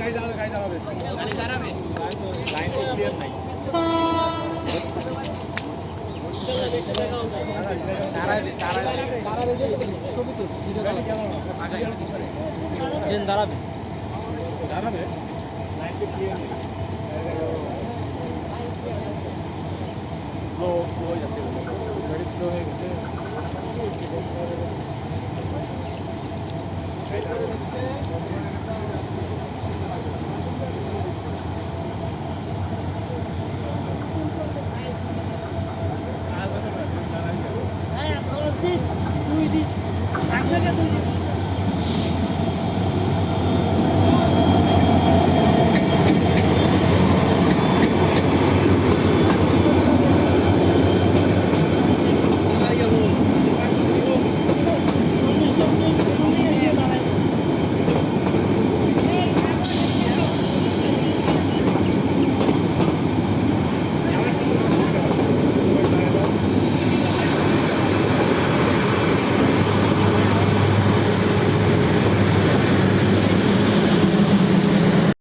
গাড়ি দাঁড়াবে গাড়ি দাঁড়াবে। গাড়ি দাঁড়াবে। লাইন তো ক্লিয়ার নাই দাঁড়াবে? দাঁড়াবে দাঁড়াবে যে ছবি তো ভিডিও গাড়ি কেমন ট্রেন দাঁড়াবে দাঁড়াবে লাইন তো ক্লিয়ার নেই স্লো স্লো হয়ে যাচ্ছে। গাড়ি স্লো হয়ে গেছে। তৈরি